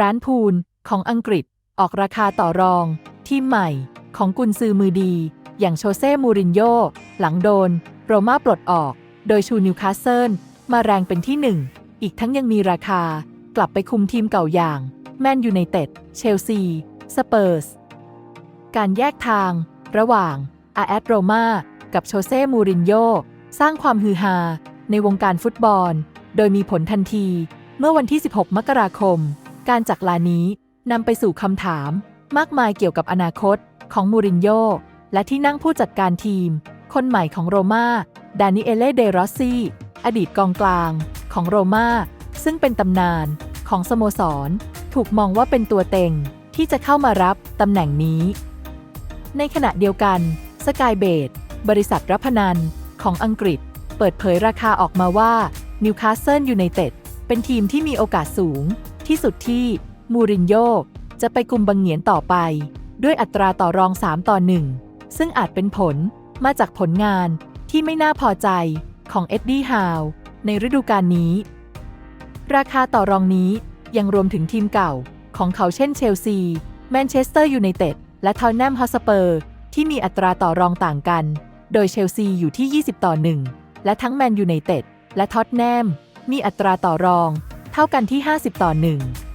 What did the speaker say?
ร้านพูลของอังกฤษออกราคาต่อรอง ทีมใหม่ของกุนซือมือดี อย่างโชเซ่มูรินโญ่หลังโดน โรม่าปลดออก โดยชูนิวคาสเซิลมาแรงเป็นที่หนึ่ง อีกทั้งยังมีราคากลับไปคุมทีมเก่าอย่าง แมนยูไนเต็ด เชลซี สเปอร์ส การแยกทาง ระหว่างอาแอดโรมากับโชเซ่มูรินโญ่สร้างความฮือฮาในวงการฟุตบอล โดยมีผลทันทีเมื่อวันที่ 16 มกราคม การจักลานี้นำไปสู่คำถาม มากมายเกี่ยวกับอนาคตของมูรินโญ่และที่นั่งผู้จัดการทีม คนใหม่ของโรมาดานิเอเลเดรอสซี่อดีตกองกลางของโรมาซึ่งเป็นตำนานของสโมสร ถูกมองว่าเป็นตัวเต็งที่จะเข้ามารับตำแหน่งนี้ ในขณะเดียวกันสกายเบดบริษัทรับพนันของอังกฤษ เปิดเผยราคาออกมาว่านิวคาสเซิลยูไนเต็ดเป็นทีมที่มีโอกาสสูง ที่สุดที่มูรินโญ่จะไปกุมบังเหียนต่อไป ด้วยอัตราต่อรอง 3 ต่อ 1 ซึ่งอาจเป็นผลมาจากผลงานที่ไม่น่าพอใจของเอ็ดดี้ฮาวในฤดูกาลนี้ ราคาต่อรองนี้ยังรวมถึงทีมเก่าของเขาเช่นเชลซี แมนเชสเตอร์ยูไนเต็ด และทอ t แนมฮอสเปอร์ ที่มีอัตราต่อรองต่างกัน โดยเชลซีอยู่ที่ 20 ต่อ 1 และทั้งแมนยูไนเต็ด และท็อตแนมมีอัตราต่อรอง เท่ากันที่ 50 ต่อ 1